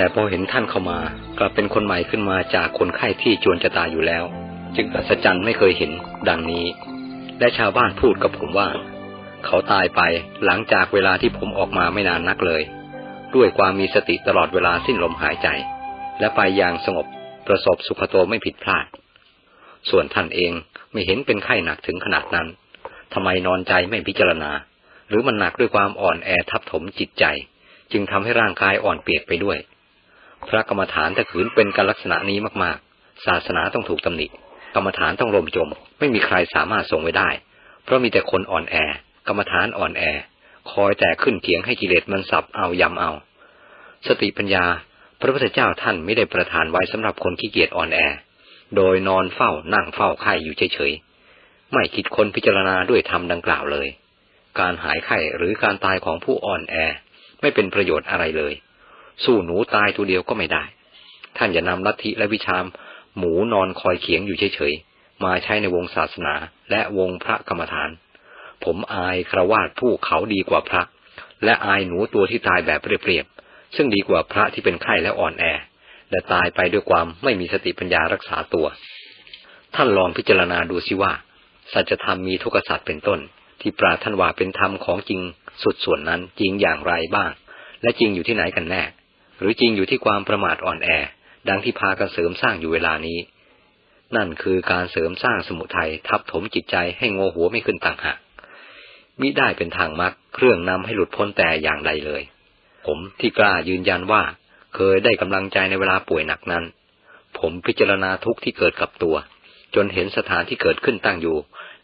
แต่พอเห็นท่านเข้ามา กลับเป็นคนใหม่ขึ้นมาจากคนไข้ที่จวนจะตายอยู่แล้ว จึงอัศจรรย์ไม่เคยเห็น ดังนี้ และชาวบ้านพูดกับผมว่า เขาตายไปหลังจากเวลาที่ผมออกมาไม่นานนักเลย ด้วยความมีสติตลอดเวลาสิ้นลมหายใจ และไปอย่างสงบประสบสุขโตไม่ผิดพลาด ส่วนท่านเองไม่เห็นเป็นไข้หนักถึงขนาดนั้นทำไมนอนใจไม่พิจารณา หรือมันหนักด้วยความอ่อนแอทับถมจิตใจ จึงทำให้ร่างกายอ่อนเปียกไปด้วย พระกรรมฐานถ้าขืนเป็นการลักษณะนี้มากๆ ศาสนาต้องถูกตำหนิ กรรมฐานต้องลมจม ไม่มีใครสามารถทรงไว้ได้ เพราะมีแต่คนอ่อนแอ กรรมฐานอ่อนแอ คอยแต่ขึ้นเถียงให้กิเลสมันสับเอายำเอา สติปัญญา พระพุทธเจ้าท่านไม่ได้ประทานไว้สำหรับคนขี้เกียจอ่อนแอ โดยนอนเฝ้านั่งเฝ้าไข่อยู่เฉยๆ ไม่คิดคนพิจารณาด้วยธรรมดังกล่าวเลย การหายไข้หรือการตายของผู้อ่อนแอ ไม่เป็นประโยชน์อะไรเลย สู้หนูตายตัวเดียวก็ไม่ได้ ท่านอย่านำลัทธิและวิชามหมูนอนคอยเขียงอยู่เฉยๆ มาใช้ในวงศาสนาและวงพระกรรมฐาน ผมอายครวาดผู้เขาดีกว่าพระ และอายหนูตัวที่ตายแบบเปรียบๆ ซึ่งดีกว่าพระที่เป็นไข้และอ่อนแอ และตายไปด้วยความไม่มีสติปัญญารักษาตัว ท่านลองพิจารณาดูสิว่า สัจธรรมมีทุกษัตริย์เป็นต้น ที่ปราท่านว่าเป็นธรรมของจริงสุดส่วนนั้นจริงอย่างไรบ้าง และจริงอยู่ที่ไหนกันแน่ หรือจริงอยู่ที่ความประมาทอ่อนแอ ดังที่พากันเสริมสร้างอยู่เวลานี้ นั่นคือการเสริมสร้างสมุทัยทับถมจิตใจให้งอหัวไม่ขึ้นต่างหากมิได้เป็นทางมรรคเครื่องนำให้หลุดพ้นแต่อย่างใดเลย ผมที่กล้ายืนยันว่า เคยได้กำลังใจในเวลาป่วยหนักนั้น ผมพิจารณาทุกข์ที่เกิดกับตัว จนเห็นสถานที่เกิดขึ้นตั้งอยู่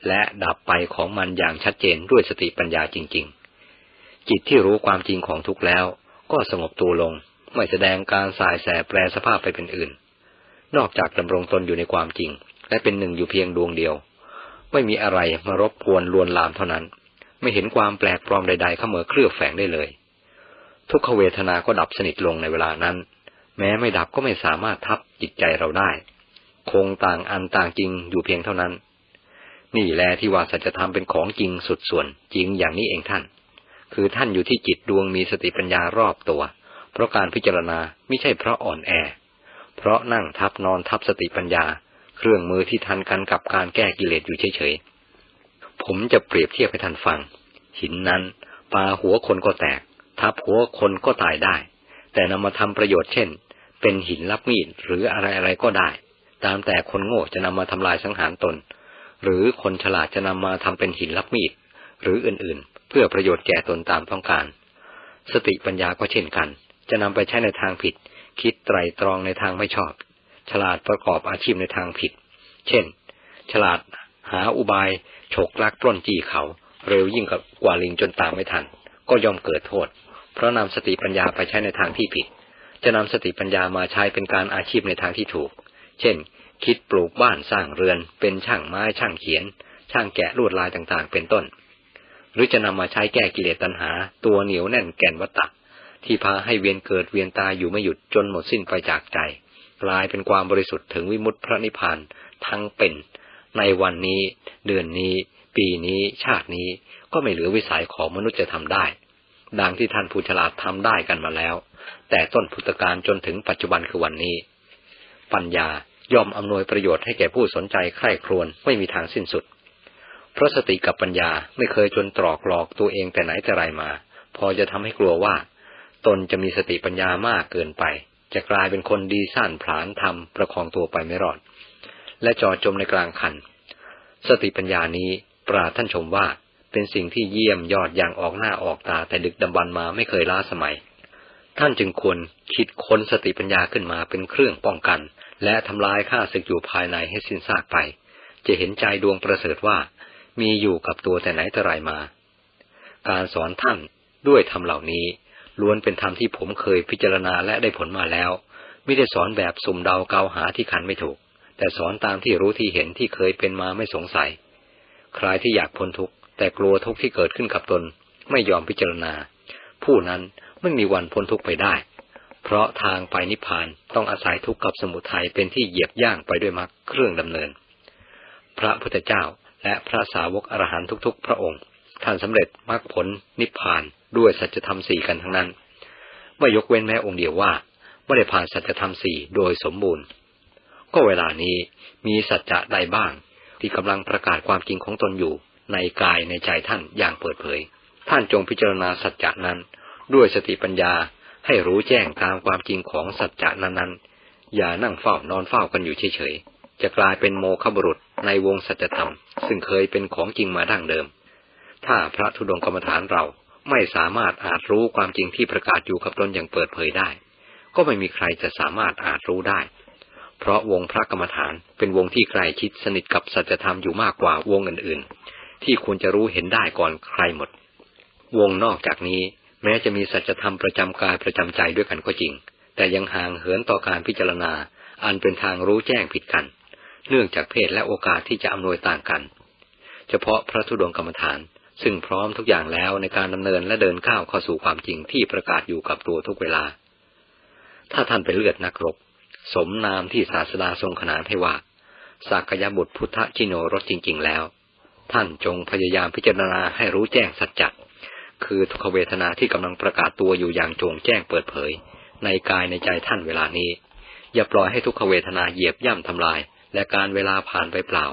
และดับไปของมันอย่างชัดเจนด้วยสติปัญญาจริง ๆ จิตที่รู้ความจริงของทุกข์แล้ว ก็สงบตัวลง ไม่แสดงการสายแสแปรสภาพไปเป็นอื่น นอกจากดำรงตนอยู่ในความจริง และเป็นหนึ่งอยู่เพียงดวงเดียว ไม่มีอะไรมารบกวนลวนลามเท่านั้น ไม่เห็นความแปลกปลอมใดๆเข้ามาเคลือบแฝงได้เลย ทุกขเวทนาก็ดับสนิทลงในเวลานั้น แม้ไม่ดับก็ไม่สามารถทับจิตใจเราได้ คงต่างอันต่างจริงอยู่เพียงเท่านั้น นี่แลที่ว่าสัจธรรมเป็นของจริงสุดส่วนจริงอย่างนี้เองท่าน คือท่านอยู่ที่จิตดวงมีสติปัญญารอบตัว เพราะการพิจารณาไม่ใช่เพราะอ่อนแอ เพราะนั่งทับนอนทับสติปัญญา เครื่องมือที่ทันกันกับการแก้กิเลสอยู่เฉยๆ ผมจะเปรียบเทียบให้ท่านฟัง หินนั้นปาหัวคนก็แตก ทับหัวคนก็ตายได้ แต่นำมาทำประโยชน์เช่น เป็นหินรับมีดหรืออะไรๆก็ได้ ตามแต่คนโง่จะนำมาทำลายสังหารตน หรือคนฉลาดจะนำมาทำเป็นหินรับมีดหรืออื่นๆ เพื่อประโยชน์แก่ตนตามต้องการ สติปัญญาก็เช่นกัน จะนำไปใช้ในทางผิด คิดไตรตรองในทางไม่ชอบ ฉลาดประกอบอาชีพในทางผิด เช่น ฉลาดหาอุบายฉกลักปล้นจี้เขา เร็วยิ่งกว่าลิงจนตามไม่ทัน ก็ย่อมเกิดโทษ เพราะนำสติปัญญาไปใช้ในทางที่ผิด จะนำสติปัญญามาใช้เป็นการอาชีพในทางที่ถูก เช่น คิดปลูกบ้านสร้างเรือน เป็นช่างไม้ช่างเขียน ช่างแกะลวดลายต่างๆ เป็นต้น หรือจะนำมาใช้แก้กิเลสตัณหา ตัวเหนียวแน่นแก่นวัตตะ ที่พาให้เวียนเกิดเวียนตายอยู่ไม่หยุดจนหมดสิ้นไปจากใจ กลายเป็นความบริสุทธิ์ถึงวิมุตติพระนิพพานทั้งเป็น ในวันนี้ เดือนนี้ ปีนี้ ชาตินี้ก็ไม่เหลือวิสัยของมนุษย์จะทำได้ ดังที่ท่านผู้ฉลาดทำได้กันมาแล้ว แต่ต้นพุทธการจนถึงปัจจุบันคือวันนี้ ปัญญาย่อมอำนวยประโยชน์ให้แก่ผู้สนใจใคร่ครวญไม่มีทางสิ้นสุด เพราะสติกับปัญญาไม่เคยจนตรอกหลอกตัวเองแต่ไหนแต่ไรมา พอจะทำให้กลัวว่า ตนจะมีสติปัญญามากเกินไป จะกลายเป็นคนดีสั้นผลานทำประคองตัวไปไม่รอด และจอจมในกลางคัน สติปัญญานี้ปราท่านชมว่าเป็นสิ่งที่เยี่ยมยอดอย่างออกหน้าออกตาแต่ดึกดำบรรมาไม่เคยล้าสมัย ท่านจึงควรคิดค้นสติปัญญาขึ้นมาเป็นเครื่องป้องกัน และทำลายข้าศึกอยู่ภายในให้สิ้นซากไป จะเห็นใจดวงประเสริฐว่า มีอยู่กับตัวแต่ไหนแต่ไรมา การสอนท่านด้วยธรรมเหล่านี้ ล้วนเป็นธรรมที่ผมเคยพิจารณาและได้ผลมาแล้ว ไม่ได้สอนแบบสุ่มเดาเกาหาที่คันไม่ถูก แต่สอนตามที่รู้ที่เห็นที่เคยเป็นมาไม่สงสัย ใครที่อยากพ้นทุกข์แต่กลัวทุกข์ที่เกิดขึ้นกับตน ไม่ยอมพิจารณา ผู้นั้นไม่มีวันพ้นทุกข์ไปได้ เพราะทางไปนิพพานต้องอาศัยทุกข์กับสมุทัยเป็นที่เหยียบย่างไปด้วยมรรคเครื่องดำเนิน พระพุทธเจ้าและพระสาวกอรหันทุกๆ พระองค์ ท่านสำเร็จมรรคผลนิพพานด้วยสัจธรรมสี่กันทั้งนั้น ไม่ยกเว้นแม้องค์เดียวว่าไม่ได้ผ่านสัจธรรมสี่โดยสมบูรณ์ ก็เวลานี้มีสัจจะใดบ้าง ที่กำลังประกาศความจริงของตนอยู่ ในกายในใจท่านอย่างเปิดเผย ท่านจงพิจารณาสัจจะนั้น ด้วยสติปัญญาให้รู้แจ้งตามความจริงของสัจจะนั้นๆ อย่านั่งเฝ้านอนเฝ้ากันอยู่เฉยๆ จะกลายเป็นโมฆะบุรุษในวงสัจธรรม ซึ่งเคยเป็นของจริงมาดั้งเดิม ถ้าพระธุดงกรรมฐานเรา ไม่สามารถอาจรู้ความจริงที่ประกาศอยู่กับตนอย่างเปิดเผยได้ ก็ไม่มีใครจะสามารถอาจรู้ได้ เพราะวงพระกรรมฐานเป็นวงที่ใกล้ชิดสนิทกับสัจธรรมอยู่มากกว่าวงอื่นๆ ที่ควรจะรู้เห็นได้ก่อนใครหมด วงนอกจากนี้ แม้จะมีสัจธรรมประจำกายประจำใจด้วยกันก็จริง แต่ยังห่างเหินต่อการพิจารณา อันเป็นทางรู้แจ้งผิดกัน เนื่องจากเพศและโอกาสที่จะอำนวยต่างกัน เฉพาะพระธุดงกรรมฐาน ซึ่งพร้อมทุกอย่างแล้วในการดำเนินและเดินก้าวเข้าสู่ความจริงที่ประกาศอยู่กับตัวทุกเวลา ถ้าท่านเป็นเลือดนักรบ สมนามที่ศาสดาทรงขนานให้ว่าสักยบุตรพุทธจิโนรสจริง ๆ แล้ว ท่านจงพยายามพิจารณาให้รู้แจ้งสัจจะคือทุกขเวทนาที่กำลังประกาศตัวอยู่อย่างโจงแจ้งเปิดเผย ในกายในใจท่านเวลานี้ อย่าปล่อยให้ทุกขเวทนาเหยียบย่ำทำลาย และการเวลาผ่านไปเปล่า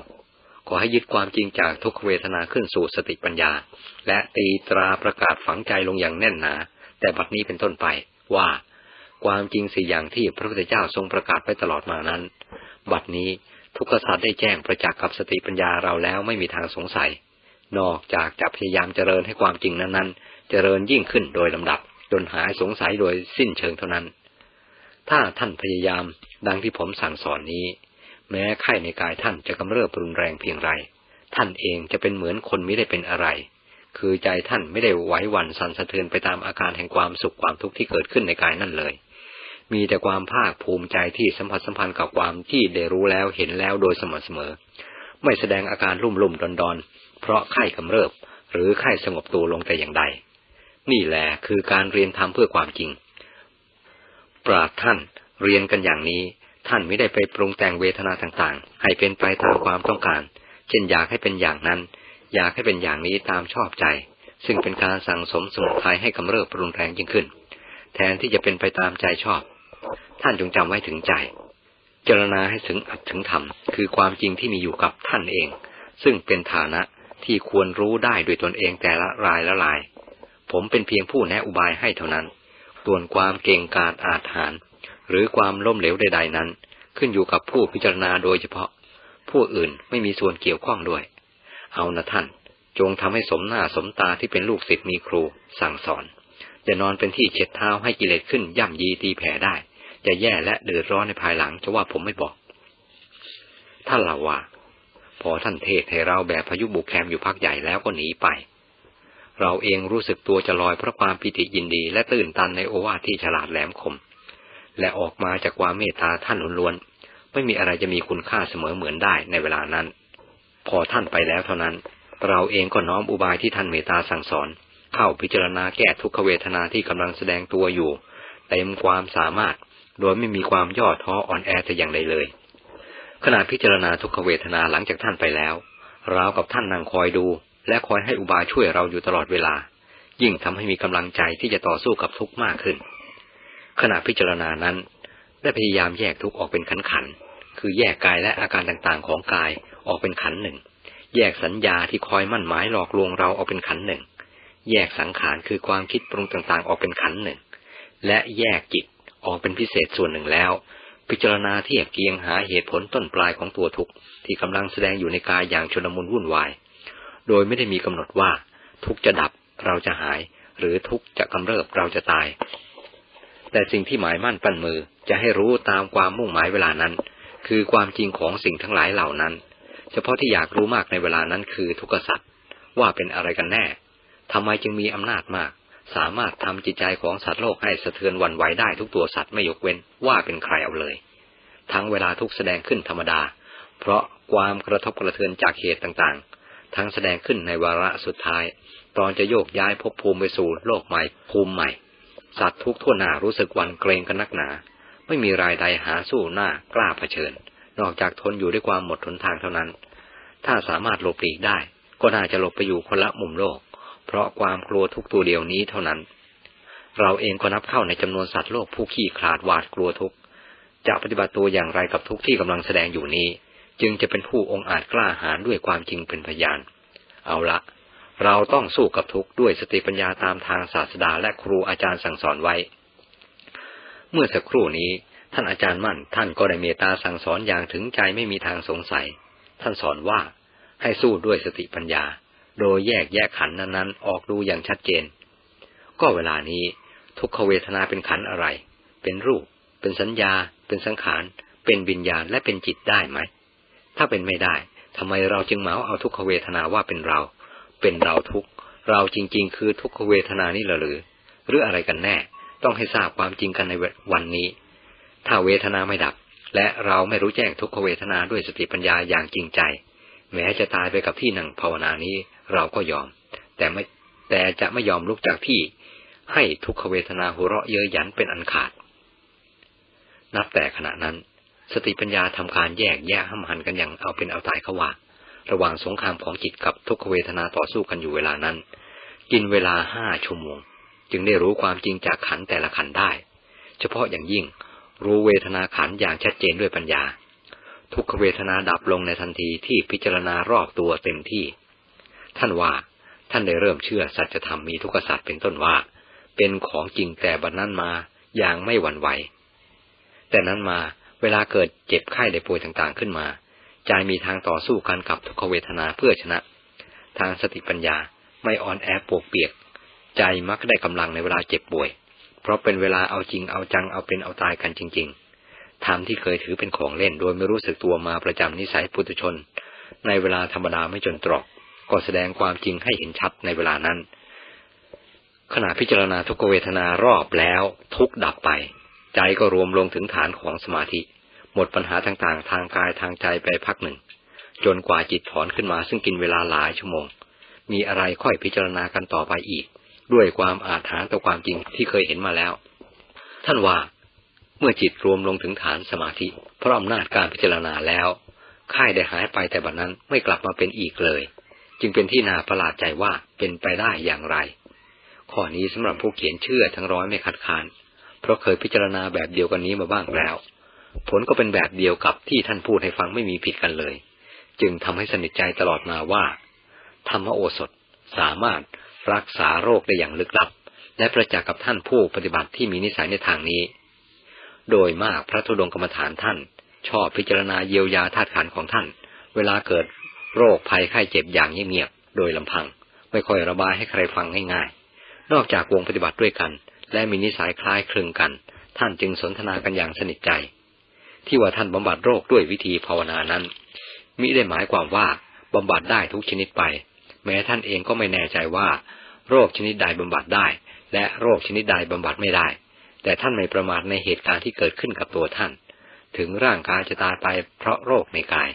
ขอให้ยึดความจริงจากทุกขเวทนาขึ้นสู่สติปัญญา และตีตราประกาศฝังใจลงอย่างแน่นหนา แต่บัดนี้เป็นต้นไปว่า ความจริงสี่อย่างที่พระพุทธเจ้าทรงประกาศไปตลอดมานั้น บัดนี้ทุกขสัตว์ได้แจ้งประจักษ์กับสติปัญญาเราแล้วไม่มีทางสงสัย นอกจากจะพยายามเจริญให้ความจริงนั้นๆ เจริญยิ่งขึ้นโดยลำดับ จนหายสงสัยโดยสิ้นเชิงเท่านั้น ถ้าท่านพยายามดังที่ผมสั่งสอนนี้ แม้ไข้ในกายท่านจะกำเริบรุนแรงเพียงไร ท่านเองจะเป็นเหมือนคนไม่ได้เป็นอะไร คือใจท่านไม่ได้ไหวหวั่นสั่นสะเทือนไปตามอาการแห่งความสุขความทุกข์ที่เกิดขึ้นในกายนั่นเลย มีแต่ความภาคภูมิใจที่สัมผัสสัมพันธ์กับความที่ได้รู้แล้วเห็นแล้วโดยสม่ำเสมอ ไม่แสดงอาการรุ่มรุ่มดอนดอนเพราะไข้กำเริบ หรือไข้สงบตัวลงแต่อย่างใด นี่แหละคือการเรียนทำเพื่อความจริง ปราดท่านเรียนกันอย่างนี้ ท่านไม่ได้ไปปรุงแต่งเวทนาต่างๆ ให้เป็นไปตามความต้องการ เช่นอยากให้เป็นอย่างนั้น อยากให้เป็นอย่างนี้ตามชอบใจ ซึ่งเป็นการสั่งสมสมุทัยให้กำเริบรุงแรงยิ่งขึ้น แทนที่จะเป็นไปตามใจชอบ ท่านจงจำไว้ถึงใจ เจรณาให้ถึงอัดถึงธรรม คือความจริงที่มีอยู่กับท่านเอง ซึ่งเป็นฐานะที่ควรรู้ได้ด้วยตนเองแต่ละรายละลาย ผมเป็นเพียงผู้แนะอุบายให้เท่านั้นส่วนความเก่งกาจอาถรรพ์ หรือความล้มเหลวใดๆนั้น ขึ้นอยู่กับผู้พิจารณาโดยเฉพาะ ผู้อื่นไม่มีส่วนเกี่ยวข้องด้วย เอานะท่าน จงทำให้สมหน้าสมตาที่เป็นลูกศิษย์มีครูสั่งสอน อย่านอนเป็นที่เช็ดเท้าให้กิเลสขึ้นย่ำยีตีแผ่ได้ จะแย่และเดือดร้อนในภายหลังจะว่าผมไม่บอก ท่านเล่าว่า พอท่านเทศให้เราแบบพายุบุกแคมอยู่พักใหญ่แล้วก็หนีไปเราเองรู้สึกตัวจะลอยเพราะความปิติยินดีและตื่นตันในโอวาทที่ฉลาดแหลมคม และออกมาจากความเมตตาท่านล้วนๆไม่มีอะไรจะมีคุณค่าเสมอเหมือนได้ในเวลานั้น พอท่านไปแล้วเท่านั้น เราเองก็น้อมอุบายที่ท่านเมตตาสั่งสอน เข้าพิจารณาแก้ทุกขเวทนาที่กำลังแสดงตัวอยู่เต็มความสามารถ โดยไม่มีความย่อท้ออ่อนแอแต่อย่างใดเลย ขณะพิจารณาทุกขเวทนาหลังจากท่านไปแล้วเรากับท่านนั่งคอยดู และคอยให้อุบายช่วยเราอยู่ตลอดเวลา ยิ่งทำให้มีกำลังใจที่จะต่อสู้กับทุกข์มากขึ้น ขณะพิจารณานั้น ได้พยายามแยกทุกออกเป็นขันขันคือแยกกายและอาการต่างๆของกายออกเป็นขันหนึ่ง แยกสัญญาที่คอยมั่นหมายหลอกลวงเราออกเป็นขันหนึ่ง แยกสังขารคือความคิดปรุงต่างๆ ออกเป็นขันหนึ่ง และแยกจิตออกเป็นพิเศษส่วนหนึ่งแล้ว พิจารณาเทียบเกียงหาเหตุผลต้นปลายของตัวทุกข์ที่กำลังแสดงอยู่ในกายอย่างชนมุนวุ่นวาย โดยไม่ได้มีกำหนดว่า ทุกจะดับเราจะหาย หรือทุกจะกำเริบเราจะตาย แต่สิ่งที่หมายมั่นปั้นมือจะให้รู้ตามความมุ่งหมายเวลานั้น คือความจริงของสิ่งทั้งหลายเหล่านั้น เฉพาะที่อยากรู้มากในเวลานั้นคือทุกขสัตว์ว่าเป็นอะไรกันแน่ทำไมจึงมีอำนาจมาก สามารถทำจิตใจของสัตว์โลกให้สะเทือนวันไหวได้ทุกตัวสัตว์ไม่ยกเว้นว่าเป็นใครเอาเลย ทั้งเวลาทุกแสดงขึ้นธรรมดา เพราะความกระทบกระเทือนจากเหตุต่างๆ ทั้งแสดงขึ้นในวาระสุดท้าย ตอนจะโยกย้ายภพภูมิไปสู่โลกใหม่ภูมิใหม่ สัตว์ทุกทั่วหน้ารู้สึกวันเกรงกันนักหนา ไม่มีรายใดหาสู้หน้ากล้าเผชิญ นอกจากทนอยู่ด้วยความหมดทนทางเท่านั้น ถ้าสามารถหลบหลีกได้ ก็น่าจะหลบไปอยู่คนละมุมโลก เพราะความกลัวทุกตัวเดียวนี้เท่านั้น เราเองก็นับเข้าในจำนวนสัตว์โลกผู้ขี้ขลาดหวาดกลัวทุกจะปฏิบัติตัวอย่างไรกับทุกที่กำลังแสดงอยู่นี้ จึงจะเป็นผู้องอาจกล้าหาญด้วยความจริงเป็นพยาน เอาละ เราต้องสู้กับทุกข์ด้วยสติปัญญาตามทางศาสดาและครูอาจารย์สั่งสอนไว้ เมื่อสักครู่นี้ท่านอาจารย์มั่น ท่านก็ได้เมตตาสั่งสอนอย่างถึงใจไม่มีทางสงสัย ท่านสอนว่าให้สู้ด้วยสติปัญญา โดยแยกแยกขันนั้นๆ ออกดูอย่างชัดเจน ก็เวลานี้ทุกขเวทนาเป็นขันอะไร เป็นรูป เป็นสัญญา เป็นสังขาร เป็นวิญญาณและเป็นจิตได้ไหม ถ้าเป็นไม่ได้ทำไมเราจึงเหมาเอาทุกขเวทนาว่าเป็นเรา เป็นเราทุกเราจริง ๆ คือทุกขเวทนานี่หรือ หรืออะไรกันแน่ ต้องให้ทราบความจริงกันในวันนี้ ถ้าเวทนาไม่ดับ และเราไม่รู้แจ้งทุกขเวทนาด้วยสติปัญญาอย่างจริงใจ แม้จะตายไปกับที่นั่งภาวนานี้เราก็ยอม แต่ไม่แต่จะไม่ยอมลุกจากที่ ให้ทุกขเวทนาหัวเราะเย้ยหยันเป็นอันขาด นับแต่ขณะนั้น สติปัญญาทำการแยกแยะห้ำหันกันอย่างเอาเป็นเอาตายเขาว่า ระหว่างสงครามของจิตกับทุกขเวทนาต่อสู้กันอยู่เวลานั้น กินเวลาห้าชั่วโมง จึงได้รู้ความจริงจากขันแต่ละขันได้ เฉพาะอย่างยิ่งรู้เวทนาขันอย่างชัดเจนด้วยปัญญา ทุกขเวทนาดับลงในทันทีที่พิจารณารอบตัวเต็มที่ ท่านว่าท่านได้เริ่มเชื่อสัจธรรมมีทุกขสัตว์เป็นต้นว่า เป็นของจริงแต่บัดนั้นมาอย่างไม่หวั่นไหว แต่นั้นมาเวลาเกิดเจ็บไข้ได้ป่วยต่างๆขึ้นมา ใจมีทางต่อสู้กันกับทุกขเวทนาเพื่อชนะ ทางสติปัญญาไม่อ่อนแอปวกเปียก ใจมักได้กำลังในเวลาเจ็บป่วย เพราะเป็นเวลาเอาจริงเอาจังเอาเป็นเอาตายกันจริง ๆธรรมที่เคยถือเป็นของเล่นโดยไม่รู้สึกตัวมาประจำนิสัยปุถุชน ในเวลาธรรมดาไม่จนตรอก ก็แสดงความจริงให้เห็นชัดในเวลานั้น ขณะพิจารณาทุกเวทนารอบแล้วทุกดับไป ใจก็รวมลงถึงฐานของสมาธิ หมดปัญหาต่างๆ ทางกายทางใจไปพักหนึ่ง จนกว่าจิตถอนขึ้นมาซึ่งกินเวลาหลายชั่วโมง มีอะไรค่อยพิจารณากันต่อไปอีก ด้วยความอาถรรพ์ต่อความจริงที่เคยเห็นมาแล้ว ท่านว่า เมื่อจิตรวมลงถึงฐานสมาธิเพราะอำนาจการพิจารณาแล้วค่ายได้หายไปแต่บัดนั้นไม่กลับมาเป็นอีกเลย จึงเป็นที่น่าประหลาดใจว่าเป็นไปได้อย่างไร ข้อนี้สำหรับผู้เขียนเชื่อทั้งร้อยไม่คัดค้านเพราะเคยพิจารณาแบบเดียวกันนี้มาบ้างแล้ว ผลก็เป็นแบบเดียวกับที่ท่านพูดให้ฟังไม่มีผิดกันเลย จึงทำให้สนิทใจตลอดมาว่า ธรรมโอสถสามารถรักษาโรคได้อย่างลึกลับ และประจักษ์กับท่านผู้ปฏิบัติที่มีนิสัยในทางนี้ โดยมากพระธุดงกรรมฐานท่าน ชอบพิจารณาเยียวยาธาตุขันของท่าน เวลาเกิดโรคภัยไข้เจ็บอย่างเงียบๆโดยลำพัง ไม่ค่อยระบายให้ใครฟังง่ายๆ นอกจากวงปฏิบัติด้วยกัน และมีนิสัยคล้ายคลึงกัน ท่านจึงสนทนากันอย่างสนิทใจ ที่ว่าท่านบำบัดโรคด้วยวิธีภาวนานั้น มิได้หมายความว่าบำบัดได้ทุกชนิดไป แม้ท่านเองก็ไม่แน่ใจว่า โรคชนิดใดบำบัดได้ และโรคชนิดใดบำบัดไม่ได้ แต่ท่านไม่ประมาทในเหตุการณ์ที่เกิดขึ้นกับตัวท่าน ถึงร่างกายจะตายไปเพราะโรคในกาย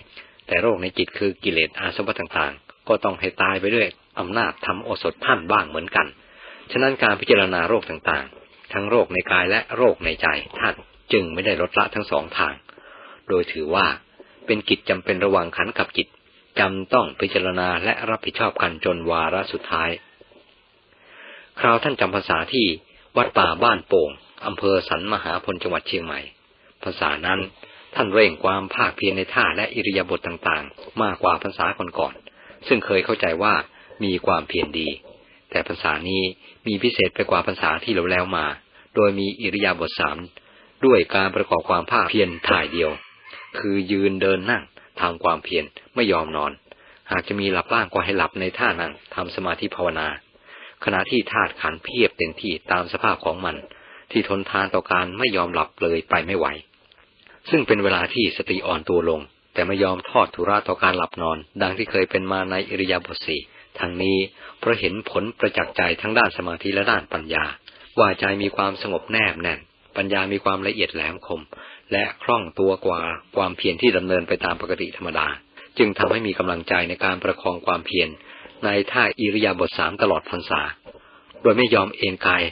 แต่โรคในจิตคือกิเลสอาสวะต่างๆ ก็ต้องให้ตายไปด้วยอำนาจทำโอสถท่านบ้างเหมือนกัน ฉะนั้นการพิจารณาโรคต่างๆ ทั้งโรคในกายและโรคในใจท่าน จึงไม่ได้ลดละทั้งสองทาง โดยถือว่าเป็นกิจจำเป็นระว่างขันกับจิตจำต้องพิจารณาและรับผิดชอบกันจนวาระสุดท้าย คราวท่านจำภาษาที่วัดป่าบ้านโป่งอำเภอสันมหาพลจังหวัดเชียงใหม่ ภาษานั้นท่านเร่งความภาคเพียรในท่าและอิริยาบถต่างๆ มากกว่าภาษาก่อนๆ ซึ่งเคยเข้าใจว่ามีความเพียรดี แต่ภาษานี้มีพิเศษไปกว่าภาษาที่เราแล้วมา โดยมีอิริยาบถสาม ด้วยการประกอบความภาคเพียรถ่ายเดียว คือยืนเดินนั่งทำความเพียรไม่ยอมนอน หากจะมีหลับบ้างก็ให้หลับในท่านั่งทำสมาธิภาวนา ขณะที่ธาตุขันเพียบเต็มที่ตามสภาพของมัน ที่ทนทานต่อการไม่ยอมหลับเลยไปไม่ไหว ซึ่งเป็นเวลาที่สติอ่อนตัวลง แต่ไม่ยอมทอดทุระต่อการหลับนอน ดังที่เคยเป็นมาในอิริยาบถสี่ทั้งนี้เพราะเห็นผลประจักษ์ใจทั้งด้านสมาธิและด้านปัญญา ว่าใจมีความสงบแนบแน่น ปัญญามีความละเอียดแหลมคม และคล่องตัวกว่าความเพียรที่ดำเนินไปตามปกติธรรมดา จึงทำให้มีกำลังใจในการประคองความเพียรในท่าอิริยาบถสามตลอดพรรษา โดยไม่ยอมเอนกาย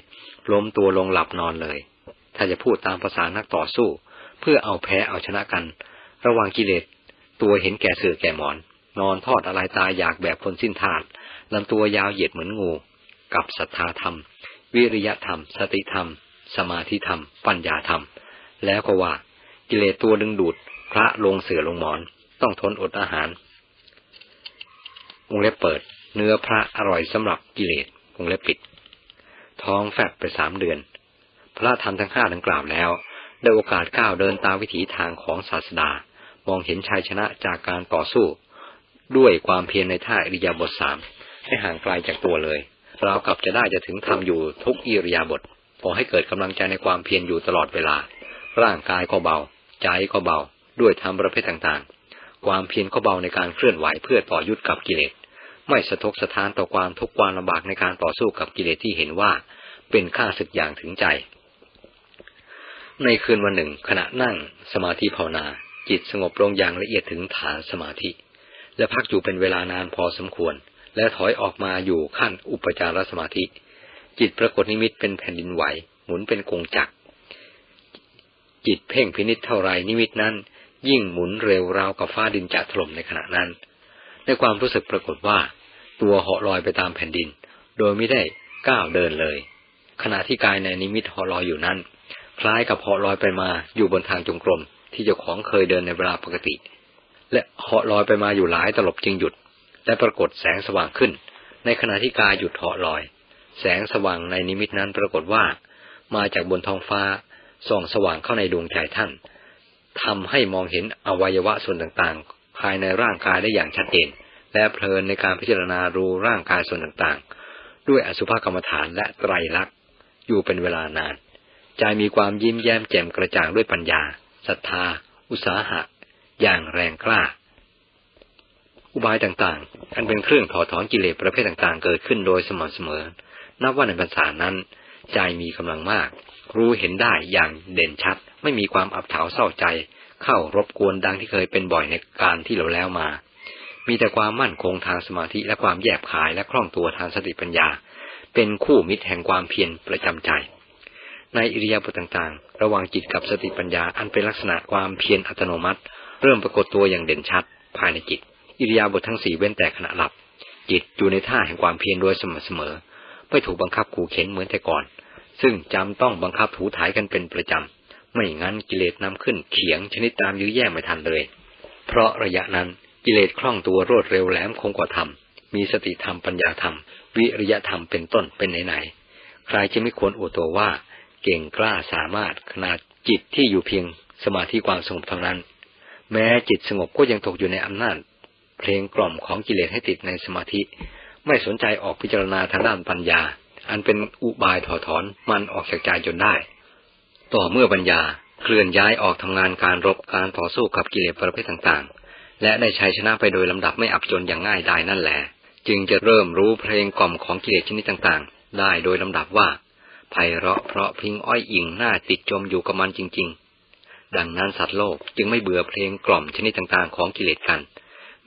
ล้มตัวลงหลับนอนเลย ถ้าจะพูดตามภาษานักต่อสู้ เพื่อเอาแพ้เอาชนะกัน ระหว่างกิเลสตัวเห็นแก่เสือแก่หมอน นอนทอดอะไรตายอยากแบบคนสิ้นทาตลำตัวยาวเหยียดเหมือนงู กับศรัทธาธรรม วิริยธรรม สติธรรม สมาธิธรรม ปัญญาธรรม แล้วก็ว่า กิเลสตัวดึงดูด พระลงเสือลงหมอน ต้องทนอดอาหารวงเล็บเปิด เนื้อพระอร่อยสำหรับกิเลสวงเล็บปิด ท้องแฟบไปสามเดือน พระธรรมทั้งห้าดังกล่าวแล้วได้โอกาสก้าวเดินตามวิถีทางของศาสดา มองเห็นชัยชนะจากการต่อสู้ ด้วยความเพียรในท่าอิริยาบถสามให้ห่างไกลจากตัวเลยเรากับจะได้จะถึงทำอยู่ทุกอิริยาบถ ขอให้เกิดกำลังใจในความเพียรอยู่ตลอดเวลา ร่างกายก็เบา ใจก็เบา ด้วยธรรมประเภทต่างๆ ความเพียรก็เบาในการเคลื่อนไหวเพื่อต่อยุดกับกิเลส ไม่สะทกสะท้านต่อความทุกข์ความลำบากในการต่อสู้กับกิเลสที่เห็นว่า เป็นข้าศึกอย่างถึงใจ ในคืนวันหนึ่ง ขณะนั่ง สมาธิภาวนา จิตสงบลงอย่างละเอียดถึงฐานสมาธิ และพักอยู่เป็นเวลานานพอสมควร และถอยออกมาอยู่ขั้นอุปจารสมาธิ จิตปรากฏนิมิตเป็นแผ่นดินไหว หมุนเป็นกงจักร จิตเพ่งพินิษเท่าไรนิมิตนั้น ยิ่งหมุนเร็วราวกับฟ้าดินจะถล่มในขณะนั้น ในความรู้สึกปรากฏว่า ตัวเหาะลอยไปตามแผ่นดิน โดยไม่ได้ก้าวเดินเลย ขณะที่กายในนิมิตเหาะลอยอยู่นั้น คล้ายกับเหาะลอยไปมาอยู่บนทางจงกรมที่เจ้าของเคยเดินในเวลาปกติ และเหาะลอยไปมาอยู่หลายตลบจึงหยุด และปรากฏแสงสว่างขึ้น ในขณะที่กายหยุดเหาะลอย แสงสว่างในนิมิตนั้นปรากฏว่า มาจากบนท้องฟ้าส่องสว่างเข้าในดวงใจท่านทำให้มองเห็นอวัยวะส่วนต่างๆ ภายในร่างกายได้อย่างชัดเจน และเพลินในการพิจารณารูร่างกายส่วนต่างๆ ด้วยอสุภกรรมฐานและไตรลักษณ์อยู่เป็นเวลานาน ใจมีความยิ้มแย้มแจ่มกระจ่างด้วยปัญญาศรัทธา อุตสาหะ อย่างแรงกล้า อุบายต่างๆ อันเป็นเครื่องถอดถอนกิเลสประเภทต่างๆ เกิดขึ้นโดยสม่ำเสมอ นับว่าในภาษานั้น ใจมีกำลังมาก รู้เห็นได้อย่างเด่นชัด ไม่มีความอับเฉาเศร้าใจ เข้ารบกวนดังที่เคยเป็นบ่อยในการที่เราแล้วมา มีแต่ความมั่นคงทางสมาธิและความแยบขายและคล่องตัวทางสติปัญญา เป็นคู่มิตรแห่งความเพียรประจำใจ ในอิริยาบถต่างๆ ระหว่างจิตกับสติปัญญาอันเป็นลักษณะความเพียรอัตโนมัติ เริ่มปรากฏตัวอย่างเด่นชัด ภายในจิต อิริยาบถทั้งสี่เว้นแต่ขณะหลับจิตอยู่ในท่าแห่งความเพียรโดยสม่ำเสมอ ไม่ถูกบังคับขู่เข็นเหมือนแต่ก่อน ซึ่งจำต้องบังคับถูถ่ายกันเป็นประจำ ไม่งั้นกิเลสนำขึ้นเขียงชนิดตามยื้อแย่งไม่ทันเลย เพราะระยะนั้นกิเลสคล่องตัวรวดเร็วแหลมคงกว่าธรรม มีสติธรรมปัญญาธรรม วิริยธรรมเป็นต้นเป็นไหนๆใครจะไม่ควรอวดตัวว่า เก่งกล้าสามารถขนาดจิตที่อยู่เพียงสมาธิความสงบเท่านั้น แม้จิตสงบก็ยังตกอยู่ในอำนาจ เพลงกล่อมของกิเลสให้ติดในสมาธิ ไม่สนใจออกพิจารณาทางด้านปัญญา อันเป็นอุบายถอดถอนมันออกจากใจจนได้ ต่อเมื่อปัญญาเคลื่อนย้ายออกทำงานการรบการต่อสู้กับกิเลสประเภทต่างๆ และได้ชัยชนะไปโดยลำดับไม่อับจนอย่างง่ายได้นั่นแหละจึงจะเริ่มรู้เพลงกล่อมของกิเลสชนิดต่างๆ ได้โดยลำดับว่าไพเราะเพราะพิงอ้อยอิงหน้าติดจมอยู่กับมันจริง ๆ ดังนั้นสัตว์โลกจึงไม่เบื่อเพลงกล่อมชนิดต่างๆ ของกิเลสกัน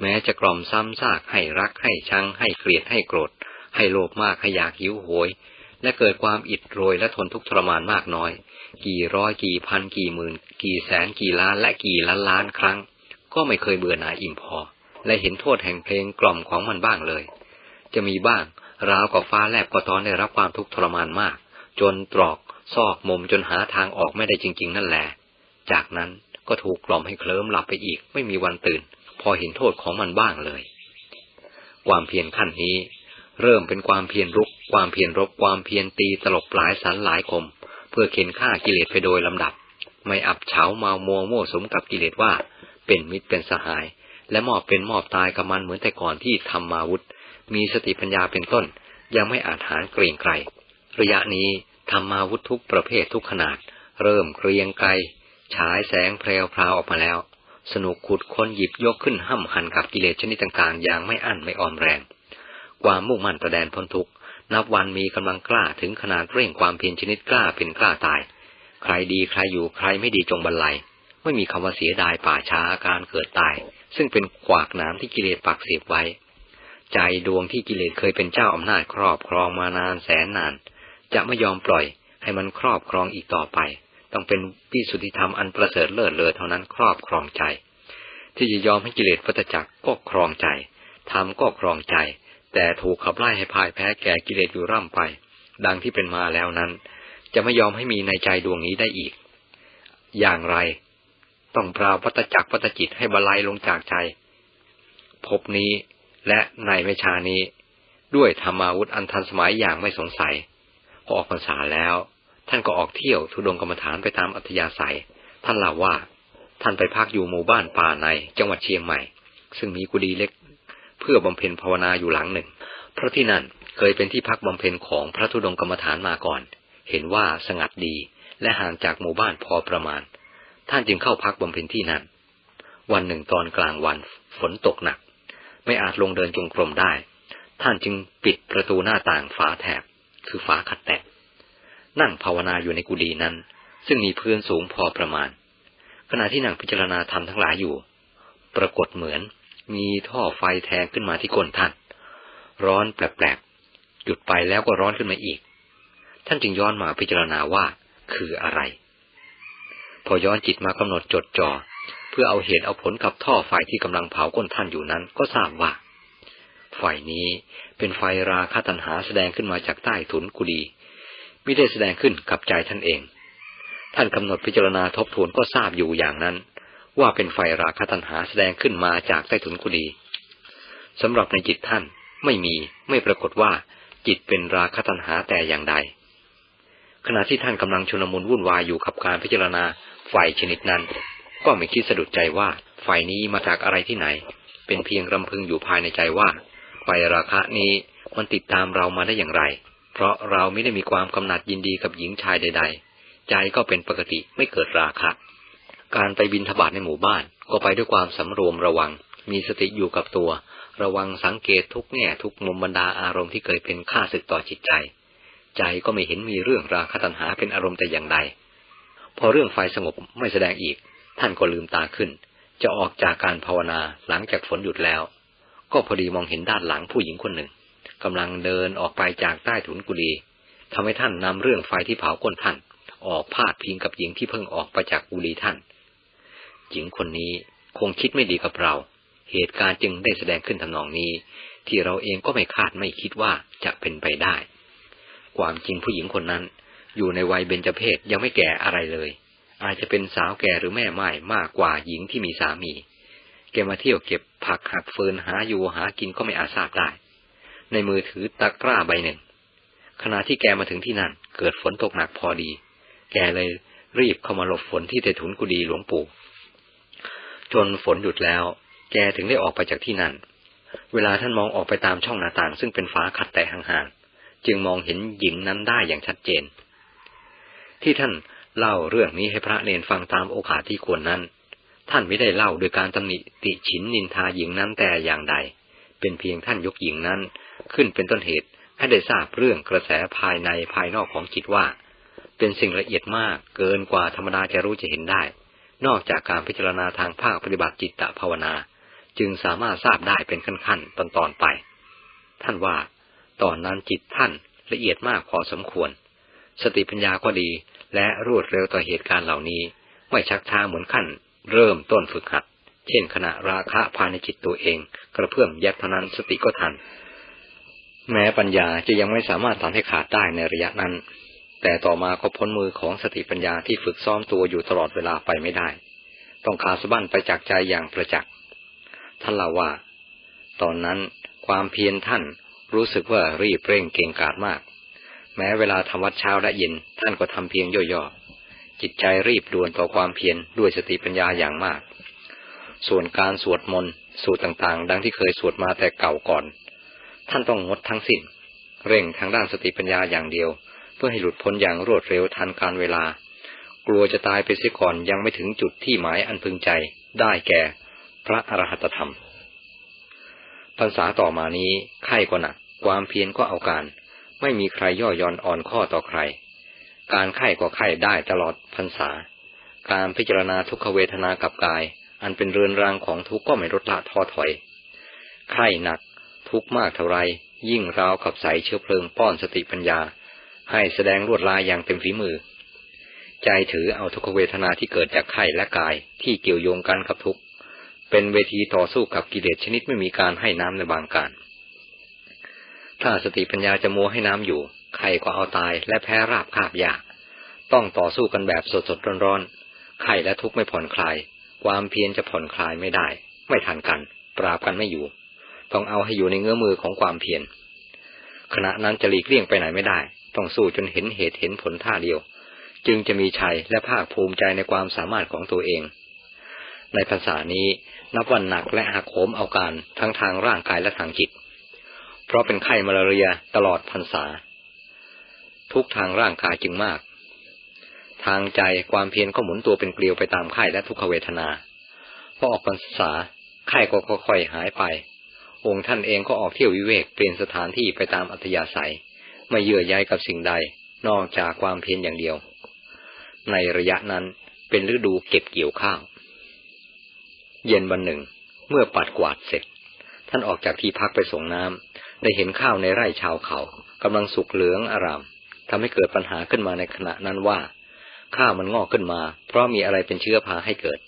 แม้จะกล่อมซ้ำซากให้รักให้ชัง ให้เกลียดให้โกรธ ให้โลภมากให้อยากหิวโหย และเกิดความอิดโรยและทนทุกข์ทรมานมากน้อย กี่ร้อยกี่พันกี่หมื่น กี่แสนกี่ล้านและกี่ล้านล้านครั้ง ก็ไม่เคยเบื่อหน่ายอิ่มพอ และเห็นโทษแห่งเพลงกล่อมของมันบ้างเลย จะมีบ้างราวกับฟ้าแลบก็ตอนได้รับความทุกข์ทรมานมาก จนตรอกซอกมุมจนหาทางออกไม่ได้จริง ๆ นั่นแหละ จากนั้นก็ถูกกล่อมให้เคลิ้มหลับไปอีกไม่มีวันตื่น พอเห็นโทษของมันบ้างเลย ความเพียรขั้นนี้ เริ่มเป็นความเพียรรุก ความเพียรรบความเพียรตีตลบหลายสันหลายคม เพื่อเข็นฆ่ากิเลสไปโดยลำดับ ไม่อับเฉาเมามัวโม่สมกับกิเลสว่า เป็นมิตรเป็นสหาย และมอบเป็นมอบตายกับมันเหมือนแต่ก่อนที่ทำมาวุธ มีสติปัญญาเป็นต้น ยังไม่อาจหารเกรียงไกรระยะนี้ทำมาวุธทุกประเภททุกขนาด เริ่มเกรียงไกลฉายแสงแพรวพราวออกมาแล้ว สนุกขุดค้นหยิบยกขึ้นห้ำหันกับกิเลสชนิดต่างๆ อย่างไม่อั้นไม่อ่อนแรง ความมุ่งมั่นประแดนพ้นทุกข์นับวันมีกำลังกล้าถึงขนาดเร่งความเพียรชนิดกล้าเป็นกล้าตาย ใครดีใครอยู่ใครไม่ดีจงบรรลัย ไม่มีคำว่าเสียดายป่าช้าการเกิดตาย ซึ่งเป็นขวากน้ำที่กิเลสปักเสียบไว้ ใจดวงที่กิเลสเคยเป็นเจ้าอำนาจครอบครองมานานแสนนาน จะไม่ยอมปล่อยให้มันครอบครองอีกต่อไป ต้องเป็นวิสุทธิธรรมอันประเสริฐเลิศเลอเท่านั้นครอบครองใจ ที่จะยอมให้กิเลสวัฏจักรก็ครองใจทำก็ครองใจ แต่ถูกขับไล่ให้พ่ายแพ้แก่กิเลสอยู่ร่ำไป ดังที่เป็นมาแล้วนั้น จะไม่ยอมให้มีในใจดวงนี้ได้อีก อย่างไร ต้องปราวัตจักรวัตจิตให้บาลัยลงจากใจพบนี้และในเมชานี้ ด้วยธรรมาวุธอันทันสมัยอย่างไม่สงสัย พอออกพรรษาแล้ว ท่านก็ออกเที่ยวทุดงกรรมฐานไปตามอัธยาศัย ท่านเล่าว่า ท่านไปพักอยู่หมู่บ้านป่าในจังหวัดเชียงใหม่ ซึ่งมีกุฏิเล็ก เพื่อบำเพ็ญภาวนาอยู่หลังหนึ่ง เพราะที่นั่นเคยเป็นที่พักบำเพ็ญของพระธุดงกรรมฐานมาก่อน เห็นว่าสงัดดีและห่างจากหมู่บ้านพอประมาณ ท่านจึงเข้าพักบำเพ็ญที่นั่น วันหนึ่งตอนกลางวันฝนตกหนัก ไม่อาจลงเดินจงกรมได้ ท่านจึงปิดประตูหน้าต่างฝาแถบ คือฝาขัดแตะ นั่งภาวนาอยู่ในกุฏินั้น ซึ่งมีพื้นสูงพอประมาณ ขณะที่นั่งพิจารณาธรรมทั้งหลายอยู่ ปรากฏเหมือน มีท่อไฟแทงขึ้นมาที่ก้นท่าน ร้อนแปลกๆหยุดไปแล้วก็ร้อนขึ้นมาอีก ท่านจึงย้อนมาพิจารณาว่าคืออะไร พอย้อนจิตมากำหนดจดจอ่อเพื่อเอาเหตุเอาผลกับท่อไฟที่กำลังเผาก้นท่านอยู่นั้นก็ทราบว่าไฟนี้เป็นไฟราคาตันหาแสดงขึ้นมาจากใต้ถุนกุฏิ ม่ได้แสดงขึ้นกับใจท่านเอง ท่านกำหนดพิจารณาทบทวนก็ทราบอยู่อย่างนั้น ว่าเป็นไฟราคาตันหาแสดงขึ้นมาจากใต้ถุนกุฏิสำหรับในจิตท่านไม่มีไม่ปรากฏว่าจิตเป็นราคาตันหาแต่อย่างใด ขณะที่ท่านกำลังชุนมุนวุ่นวายอยู่กับการพิจารณาไฟชนิดนั้น ก็ไม่คิดสะดุดใจว่าไฟนี้มาจากอะไรที่ไหน เป็นเพียงรำพึงอยู่ภายในใจว่าไฟราคะนี้มันติดตามเรามาได้อย่างไร เพราะเราไม่ได้มีความกำหนัดยินดีกับหญิงชายใด ๆ ใจก็เป็นปกติไม่เกิดราคะ การไปบินทบาทในหมู่บ้านก็ไปด้วยความสำรวมระวัง มีสติอยู่กับตัว ระวังสังเกตทุกแง่ทุกมุมบรรดาอารมณ์ที่เคยเป็นข้าศึกต่อจิตใจ ใจก็ไม่เห็นมีเรื่องราคะตัณหาเป็นอารมณ์แต่อย่างใด พอเรื่องไฟสงบไม่แสดงอีก ท่านก็ลืมตาขึ้น จะออกจากการภาวนาหลังจากฝนหยุดแล้ว ก็พอดีมองเห็นด้านหลังผู้หญิงคนหนึ่ง กำลังเดินออกไปจากใต้ถุนกุฏิทำให้ท่านนำเรื่องไฟที่เผาก้นท่าน ออกพาดพิงกับหญิงที่เพิ่งออกไปจากกุฏิท่าน หญิงคนนี้คงคิดไม่ดีกับเรา เหตุการณ์จึงได้แสดงขึ้นทำนองนี้ ที่เราเองก็ไม่คาดไม่คิดว่าจะเป็นไปได้ ความจริงผู้หญิงคนนั้น อยู่ในวัยเบญจเพศยังไม่แก่อะไรเลย อาจจะเป็นสาวแก่หรือแม่ไม้มากกว่าหญิงที่มีสามีแกมาเที่ยวเก็บผักหักเฟินหาอยู่หากินก็ไม่อาจทราบได้ ในมือถือตะกร้าใบหนึ่ง ขณะที่แกมาถึงที่นั่น เกิดฝนตกหนักพอดี แกเลยรีบเข้ามาหลบฝนที่เตถุนกุดีหลวงปู่ จนฝนหยุดแล้ว แกถึงได้ออกไปจากที่นั่น เวลาท่านมองออกไปตามช่องหน้าต่าง ซึ่งเป็นฝาขัดแต่ห่างๆ จึงมองเห็นหญิงนั้นได้อย่างชัดเจน ที่ท่านเล่าเรื่องนี้ให้พระเนนฟังตามโอกาสที่ควรนั้น ท่านไม่ได้เล่าโดยการตำหนิติฉินนินทาหญิงนั้นแต่อย่างใด เป็นเพียงท่านยกหญิงนั้น ขึ้นเป็นต้นเหตุให้ได้ทราบเรื่องกระแสภายในภายนอกของจิตว่า เป็นสิ่งละเอียดมากเกินกว่าธรรมดาจะรู้จะเห็นได้ นอกจากการพิจารณาทางภาคปฏิบัติจิตตภาวนา จึงสามารถทราบได้เป็นขั้นๆตอนๆไป ท่านว่า ตอนนั้นจิตท่านละเอียดมากพอสมควร สติปัญญาก็ดีและรวดเร็วต่อเหตุการณ์เหล่านี้ ไม่ชักช้าเหมือนขั้น เริ่มต้นฝึกหัด เช่นขณะราคะภายในจิตตัวเอง กระเพื่อมแยัดเท่านั้นสติก็ทัน แม้ปัญญาจะยังไม่สามารถทำให้ขาดได้ในระยะนั้น แต่ต่อมาก็พ้นมือของสติปัญญาที่ฝึกซ้อมตัวอยู่ตลอดเวลาไปไม่ได้ ต้องขาสะบั้นไปจากใจอย่างประจักษ์ท่านเล่าว่า ตอนนั้นความเพียรท่านรู้สึกว่ารีบเร่งเก่งกาจมาก แม้เวลาทำวัดเช้าและเย็นท่านก็ทำเพียงย่อๆจิตใจรีบด่วนต่อความเพียรด้วยสติปัญญาอย่างมาก ส่วนการสวดมนต์สูตรต่างๆ ดังที่เคยสวดมาแต่เก่าก่อน ท่านต้องงดทั้งสิ้น เร่งทางด้านสติปัญญาอย่างเดียว เพื่อให้หลุดพ้นอย่างรวดเร็วทันการเวลา กลัวจะตายไปเสียก่อนยังไม่ถึงจุดที่หมายอันพึงใจได้แก่ พระอรหัตธรรมภาษาต่อมานี้ไข้ก็หนัก ความเพียรก็เอาการ ไม่มีใครย่อย่อนอ่อนข้อต่อใคร การไข้ก็ไข้ได้ตลอดพรรษา การพิจารณาทุกขเวทนากับกาย อันเป็นเรือนรางของทุกข์ก็ไม่ลดละท้อถอย ไข้หนัก ทุกข์มากเท่าไร ยิ่งราวกับใสเชื้อเพลิงป้อนสติปัญญา ให้แสดงรวดลายอย่างเต็มฝีมือ ใจถือเอาทุกขเวทนาที่เกิดจากไข้และกายที่เกี่ยวโยงกันกับทุกข์เป็นเวทีต่อสู้กับกิเลสชนิดไม่มีการให้น้ำในบางการ ถ้าสติปัญญาจะมัวให้น้ำอยู่ใครก็เอาตายและแพ้ราบคาบยาก ต้องต่อสู้กันแบบสดสดร้อนร้อนๆไข้และทุกข์ไม่ผ่อนคลาย ความเพียรจะผ่อนคลายไม่ได้ ไม่ทันกัน ปราบกันไม่อยู่ ต้องเอาให้อยู่ในเงื้อมือของความเพียรขณะนั้นจะหลีกเลี่ยงไปไหนไม่ได้ ต้องสู้จนเห็นเหตุเห็นผลท่าเดียว จึงจะมีชัยและภาคภูมิใจในความสามารถของตัวเอง ในภาษานี้นับวันหนักและหักโหมเอาการทั้งทางร่างกายและทางจิต เพราะเป็นไข้มาลาเรียตลอดพรรษา ทุกทางร่างกายจึงมาก ทางใจความเพียรก็หมุนตัวเป็นเกลียวไปตามไข้และทุกขเวทนาพอออกพรรษาไข้ก็ค่อยๆหายไป องค์ท่านเองก็ออกเที่ยววิเวกเปลี่ยนสถานที่ไปตามอัธยาศัย ไม่เยื่อใยกับสิ่งใด นอกจากความเพียรอย่างเดียว ในระยะนั้นเป็นฤดูเก็บเกี่ยวข้าว เย็นวันหนึ่ง เมื่อปัดกวาดเสร็จ ท่านออกจากที่พักไปส่งน้ำได้เห็นข้าวในไร่ชาวเขากำลังสุกเหลืองอารามทำให้เกิดปัญหาขึ้นมาในขณะนั้นว่า ข้าวมันงอกขึ้นมา เพราะมีอะไรเป็นเชื้อพาให้เกิด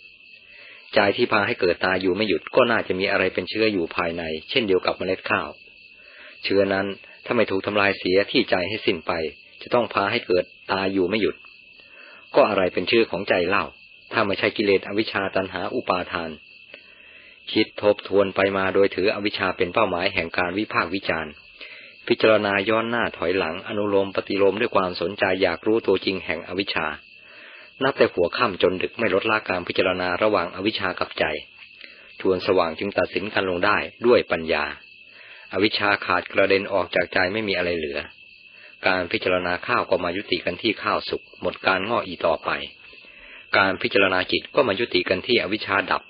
ใจที่พาให้เกิดตายอยู่ไม่หยุดก็น่าจะมีอะไรเป็นเชื้ออยู่ภายใน เช่นเดียวกับเมล็ดข้าว เชื้อนั้นถ้าไม่ถูกทำลายเสียที่ใจให้สิ้นไป จะต้องพาให้เกิดตายอยู่ไม่หยุด ก็อะไรเป็นเชื้อของใจเล่า ถ้าไม่ใช่กิเลสอวิชชาตันหาอุปาทาน คิดทบทวนไปมาโดยถืออวิชชาเป็นเป้าหมายแห่งการวิพากษ์วิจารณ์พิจารณาย้อนหน้าถอยหลังอนุโลมปฏิโลมด้วยความสนใจอยากรู้ตัวจริงแห่งอวิชชา นับแต่หัวค่ำจนดึกไม่ลดละการพิจารณาระหว่างอวิชชากับใจชวนสว่างจึงตัดสินกันลงได้ด้วยปัญญา อวิชชาขาดกระเด็นออกจากใจไม่มีอะไรเหลือ การพิจารณาข้าวก็มายุติกันที่ข้าวสุกหมดการงออีต่อไป การพิจารณาจิตก็มายุติกันที่อวิชชาดับ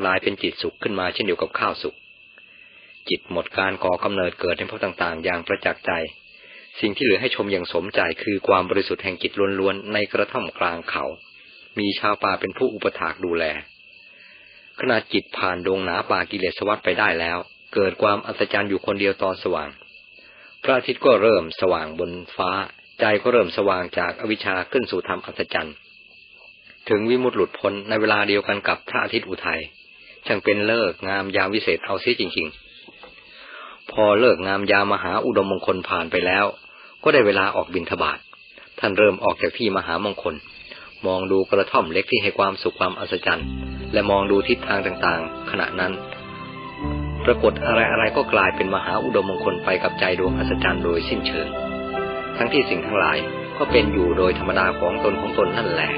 กลายเป็นจิตสุขขึ้นมาเช่นเดียวกับข้าวสุกจิตหมดการก่อกำเนิดเกิดในพวกต่างๆ อย่างประจักษ์ใจ สิ่งที่เหลือให้ชมอย่างสมใจคือความบริสุทธิ์แห่งจิตล้วนๆในกระท่อมกลางเขา มีชาวป่าเป็นผู้อุปถากดูแล ขณะจิตผ่านดงหนาป่ากิเลสวัฏไปได้แล้ว เกิดความอัศจรรย์อยู่คนเดียวตอนสว่าง พระอาทิตย์ก็เริ่มสว่างบนฟ้า ใจก็เริ่มสว่างจากอวิชชาขึ้นสู่ธรรมอัศจรรย์ ถึงวิมุตติหลุดพ้นในเวลาเดียวกันกับพระอาทิตย์อุทัยช่างเป็นเลิกงามยามวิเศษเอาเสียจริง ๆ พอเลิกงามยามหาอุดมมงคลผ่านไปแล้ว ก็ได้เวลาออกบินทบาทท่านเริ่มออกจากที่มหามงคล มองดูกระท่อมเล็กที่ให้ความสุขความอัศจรรย์ และมองดูทิศทางต่างๆ ขณะนั้น ปรากฏอะไรๆก็กลายเป็นมหาอุดมมงคลไปกับใจดวงอัศจรรย์โดยสิ้นเชิง ทั้งที่สิ่งทั้งหลายก็เป็นอยู่โดยธรรมดาของตนของตนนั่นแหละ